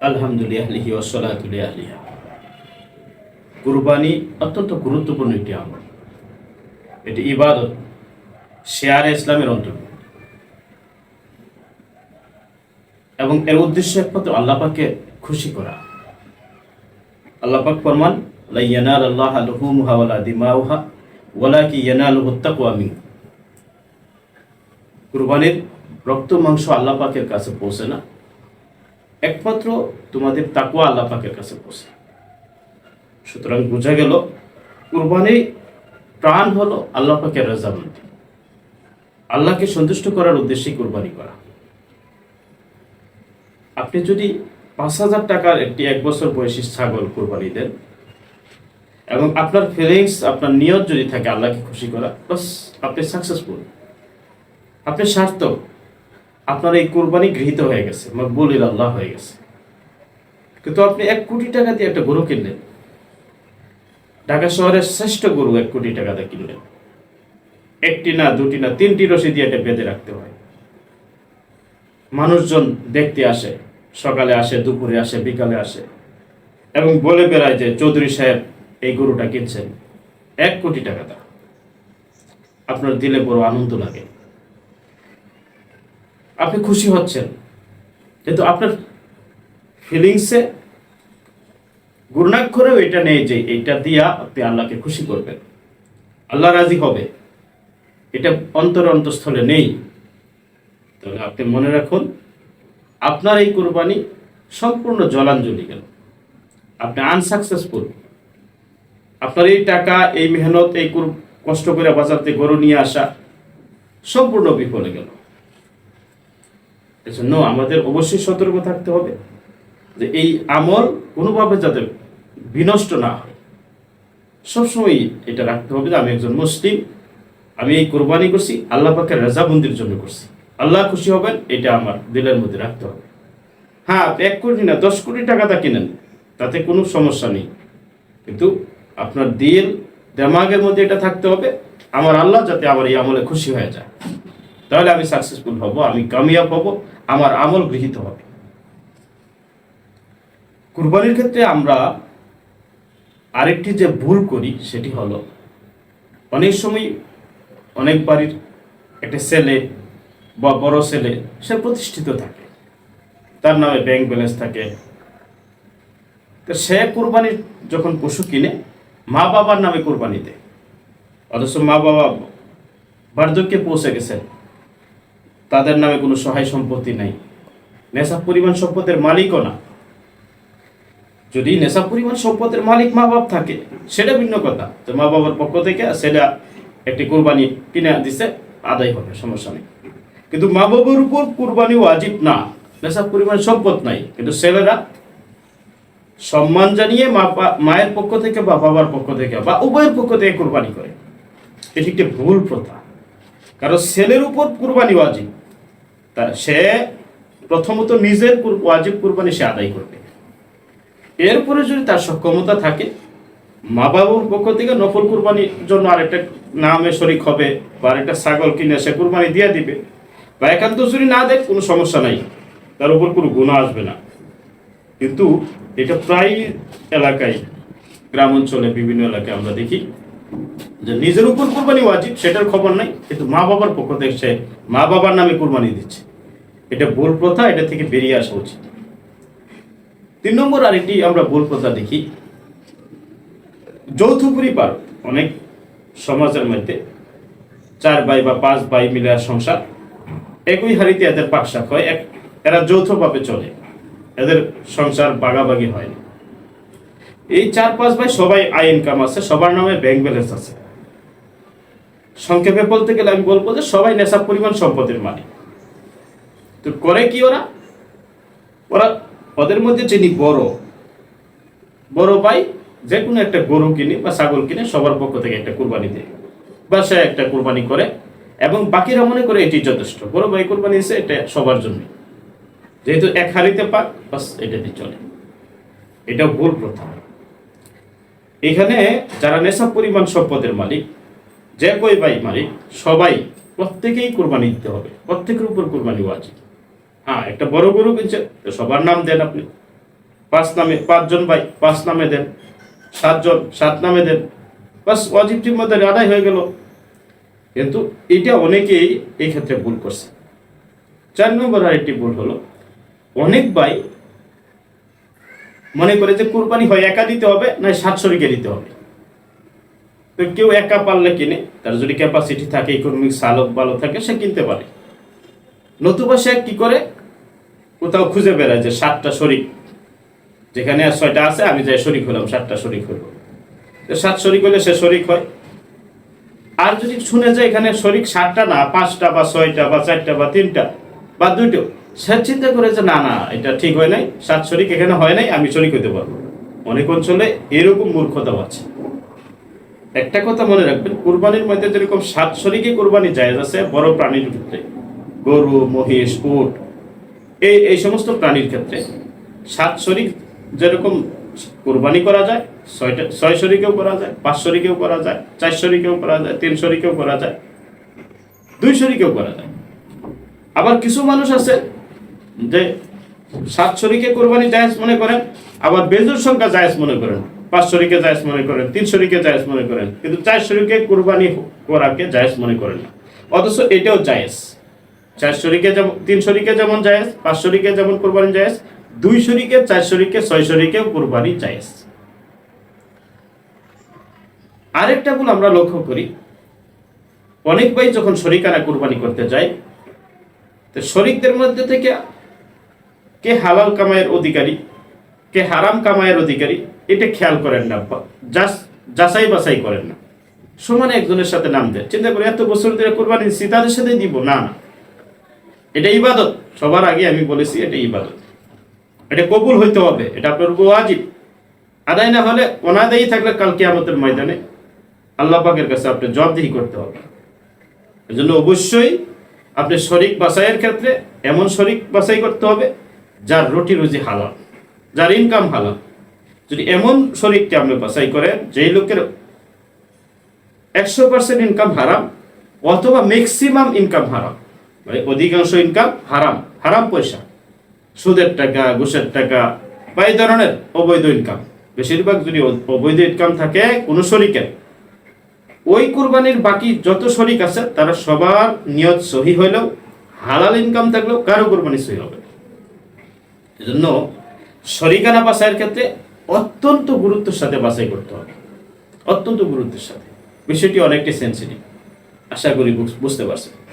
আলহামদুলিল্লাহি কুরবানি অত্যন্ত গুরুত্বপূর্ণ একটি আমল। এটি ইবাদত, শেয়ারে ইসলামের অন্তর্ভুক্ত। এবং এর উদ্দেশ্য একমাত্র আল্লাপাকে খুশি করা। আল্লাপাক ফরমান লাইয়ানাল আল্লাহ লুহুমুহা ওয়ালা দিমাউহা ওয়ালা কি ইয়ানালুহু তাকওয়া মিনকুম কুরবানির রক্ত মাংস আল্লাহ পাকের কাছে পৌঁছে না। একমাত্র তোমাদের তাকুয়া আল্লাহ পাকের কাছে পৌঁছে। সুতরাং বোঝা গেল, কুরবানি প্রাণ হলো আল্লাহ পাকের রাজামন্দি আল্লাহকে সন্তুষ্ট করার উদ্দেশ্যে কুরবানি করা। আপনি যদি পাঁচ হাজার টাকার একটি এক বছর বয়সী ছাগল কুরবানি দেন, এবং আপনার ফিলিংস আপনার নিয়ত যদি থাকে আল্লাহকে খুশি করা, বাস, আপনি সাকসেসফুল আপনি সার্থক। আপনার এই কোরবানি গৃহীত হয়ে গেছে মকবুল আল্লাহ হয়ে গেছে। কিন্তু আপনি এক কোটি টাকা দিয়ে একটা গরু কিনলেন। ঢাকা শহরের শ্রেষ্ঠ গরু এক কোটি টাকা দিয়ে কিনলেন। একটি না, দুটি না, তিনটি রশি দিয়ে এটা বেঁধে রাখতে হয়। মানুষজন দেখতে আসে, সকালে আসে, দুপুরে আসে, বিকালে আসে, এবং বলে বেড়ায় যে চৌধুরী সাহেব এই গরুটা কিনছেন, এক কোটি টাকা দা আপনার দিলে বড় আনন্দ লাগে। আপনি খুশি হচ্ছেন। কিন্তু আপনার ফিলিংসে গুণাক্ষরেও এটা নেই যে এটা দিয়া আপনি আল্লাহকে খুশি করবেন। আল্লাহ রাজি হবে। এটা অন্তর অন্তঃস্থলে নেই। তাহলে আপনি মনে রাখুন, আপনার এই কোরবানি সম্পূর্ণ জলাঞ্জলি গেল। আপনি আনসাকসেসফুল আপনার এই টাকা, এই মেহনত, এই কষ্ট করে বাজারতে গরু নিয়ে আসা সম্পূর্ণ বিফলে গেল। এজন্য আমাদের অবশ্যই সতর্ক থাকতে হবে যে এই আমল কোনোভাবে যাতে বিনষ্ট না হয়। সবসময় এটা রাখতে হবে যে আমি একজন মুসলিম, আমি এই কোরবানি করছি, আল্লাহ পাকের রেজাবন্দির জন্য করছি। আল্লাহ খুশি হবেন, এটা আমার দিলের মধ্যে রাখতে হবে। হ্যাঁ এক কোটি না, দশ কোটি টাকাটা কিনেন, তাতে কোনো সমস্যা নেই। কিন্তু আপনার দিল দেমাগের মধ্যে এটা থাকতে হবে, আমার আল্লাহ যাতে আমার এই আমলে খুশি হয়ে যায়। তাহলে আমি সাকসেসফুল হব, আমি কামিয়াব হব। আমার আমল গৃহীত হবে। কুরবানির ক্ষেত্রে আমরা আরেকটি যে ভুল করি, সেটি হলো অনেক সময় অনেক বাড়ির একটা ছেলে বা বড় ছেলে, সে প্রতিষ্ঠিত থাকে। তার নামে ব্যাংক ব্যালেন্স থাকে। তো সে কোরবানির যখন পশু কিনে মা বাবার নামে কোরবানি দেয়। অথচ মা বাবা বার্ধক্যে পৌঁছে গেছেন। তাদের নামে কোনো সহায় সম্পত্তি নাই। নেশা পরিমাণ সম্পদের মালিকও না। যদি নেশা পরিমাণ সম্পদের মালিক মা বাপ থাকে, সেটা ভিন্ন কথা। তো মা বাবার পক্ষ থেকে সেটা একটি কোরবানি কিনে দিছে, আদায় হবে, সমস্যা নেই। কিন্তু মা বাবার উপর কোরবানি ওয়াজিব না। নেশা পরিমাণ সম্পদ নাই। কিন্তু ছেলেরা সম্মান জানিয়ে মায়ের পক্ষ থেকে বা বাবার পক্ষ থেকে বা উভয়ের পক্ষ থেকে কোরবানি করে। এটি একটি ভুল প্রথা। কারণ ছেলের উপর কুরবানি ওয়াজিব। তা সে প্রথমত নিজের ওয়াজিব কুরবানি সে আদায় করবে। এরপরে যদি তার সক্ষমতা থাকে মা বাবুর পক্ষ থেকে নফল কুরবানির জন্য আরেকটা নামে শরিক হবে বা আরেকটা ছাগল কিনে সে কুরবানি দিয়ে দিবে। বা একান্ত যদি না দেয়, কোনো সমস্যা নাই। তার উপর কোনো গুণা আসবে না। কিন্তু এটা প্রায় এলাকায়, গ্রাম অঞ্চলে বিভিন্ন এলাকায় আমরা দেখি। যে নিজের উপর কোরবানি ওয়াজিব, সেটার খবর নাই, কিন্তু মা বাবার পক্ষ থেকে সে মা বাবার নামে কোরবানি দিচ্ছে। এটা ভুল প্রথা, এটা থেকে বেরিয়ে আসা উচিত। তিন নম্বর আরেকটি আমরা ভুল প্রথা দেখি। যৌথ পরিবার, অনেক সমাজের মধ্যে চার ভাই বা পাঁচ ভাই মিলে সংসার, একই হারিতে এদের পাকশাক হয়, এক এরা যৌথভাবে চলে। এদের সংসার বাগাবাগি হয় না। এই চার পাঁচ ভাই সবাই আই ইনকাম আছে, সবার নামে ব্যাংক ব্যালেন্স আছে। সংক্ষেপে বলতে গেলে আমি বলব যে সবাই নেশা পরিমাণ সম্পদের মালিক। তো করে কি ওরা? ওরা ওদের মধ্যে যিনি বড় বড় ভাই যে কোনো একটা গরু কিনে বা ছাগল কিনে সবার পক্ষ থেকে একটা কুরবানি দেয় বা সে একটা কুরবানি করে এবং বাকিরা মনে করে এটি যথেষ্ট। বড় ভাই কুরবানি দিচ্ছে এটা সবার জন্য। যেহেতু এক হারিতে পাক, বাস এটাতে চলে। এটা ভুল প্রথা। এখানে যারা নেশা পরিমাণ সম্পদের মালিক যে কই ভাই মালিক, সবাই প্রত্যেকেই কোরবানি দিতে হবে। প্রত্যেকের উপর কোরবানি ওয়াজিব হ্যাঁ একটা বড় গরু কিনছে সবার নাম দেন আপনি। পাঁচ নামে, পাঁচজন ভাই, পাঁচ নামে দেন। সাতজন, সাত নামে দেন। বাস ওয়াজিবটির মধ্যে আদায় হয়ে গেল। কিন্তু এটা অনেকেই এই ক্ষেত্রে ভুল করছে। চার নম্বর আরেকটি ভুল হলো, অনেক ভাই মনে করে যে কুরবানি হয় একা দিতে হবে, না সাত শরীকে দিতে হবে। তো কেউ একা পারলে কিনে? তার যদি ক্যাপাসিটি থাকে ইকোনমিক সালক ভালো থাকে, সে কিনতে পারে। নতুবা সে কি করে? কোথাও খুঁজে বেড়ায় যে সাতটা শরিক, যেখানে ছয়টা আছে, আমি যাই শরিক হলাম, সাতটা শরিক হইব তো সাত শরিক হলে সে শরিক হয়। আর যদি শুনে যায় এখানে শরিক সাতটা না, পাঁচটা বা ছয়টা বা চারটা বা তিনটা বা দুটো, সে চিন্তা করে যে না না, এটা ঠিক হয় নাই, সাত শরিক এখানে হয় নাই, আমি শরিক হইতে পারব অনেক অঞ্চলে এরকম মূর্খতা আছে। একটা কথা মনে রাখবেন, কুরবানির মধ্যে যেরকম সাত শরিকে কুরবানি জায়েজ আছে, বড় প্রাণীর ক্ষেত্রে। গরু, মহিষ, উট, এই এই সমস্ত প্রাণীর ক্ষেত্রে সাত শরিক যেরকম কুরবানি করা যায়, ছয়টা, ছয় শরিকেও করা যায়, পাঁচ শরিকেও করা যায়, চার শরিকেও করা যায়, তিন শরিকেও করা যায়, দুই শরিকেও করা যায়। আবার কিছু মানুষ আছে যে সাত শরিকে কোরবানি জায়েজ মনে করেন, আবার বেজুর সংখ্যা জায়েজ মনে করেন। পাঁচ শরিকে জায়েজ মনে করেন তিন শরিকে জায়েজ মনে করেন, কিন্তু চার শরিকে কোরবানি করাকে জায়েজ মনে করেন। অথচ এটাও জায়েজ। চার শরিকে যেমন তিন শরিকে যেমন জায়েজ পাঁচ শরিকে যেমন কোরবানি জায়েজ দুই শরিকে চার শরিকে ছয় শরিকেও কোরবানি জায়েজ। আরেকটা ভুল আমরা লক্ষ্য করি। অনেক ভাই যখন শরিকানা কোরবানি করতে যায়, তো শরিকদের মধ্যে থেকে কে হালাল কামাইয়ের অধিকারী, কে হারাম কামাইয়ের অধিকারী এটা খেয়াল করেন না যাচাই বাছাই করেন না। সমানে একজনের সাথে নাম দেয় চিন্তা করে এত বছর ধরে কোরবানি দিচ্ছি সাথে দিব? না এটা ইবাদত। সবার আগে আমি বলেছি, এটা ইবাদত। এটা কবুল হইতে হবে। এটা আপনার ওয়াজিব। আদায় না হলে অনাদায়ী থাকলে কালকে আমাদের ময়দানে আল্লাহ পাকের কাছে আপনি জবাবদিহি করতে হবে। এই জন্য অবশ্যই আপনি শরিক বাছাইয়ের ক্ষেত্রে এমন শরিক বাছাই করতে হবে, যার রুটি রুজি হালাল, যার ইনকাম হালাল। যদি এমন শরিককে আপনি বাছাই করেন, যেই লোকের একশো পার্সেন্ট ইনকাম হারাম, অথবা ম্যাক্সিমাম ইনকাম হারাম মানে অধিকাংশ ইনকাম হারাম হারাম পয়সা, সুদের টাকা, ঘুষের টাকা, বা এই ধরনের অবৈধ ইনকাম বেশিরভাগ যদি অবৈধ ইনকাম থাকে কোনো শরিকের, ওই কুরবানির বাকি যত শরিক আছে, তারা সবার নিয়ত সহি হইলেও, হালাল ইনকাম থাকলেও কারও কুরবানি সহি হবে। এজন্য শরিকানা বাছাইয়ের ক্ষেত্রে অত্যন্ত গুরুত্বের সাথে বাছাই করতে হবে। অত্যন্ত গুরুত্বের সাথে। বিষয়টি অনেকটা সেন্সিটিভ আশা করি বুঝ- বুঝতে পারছেন।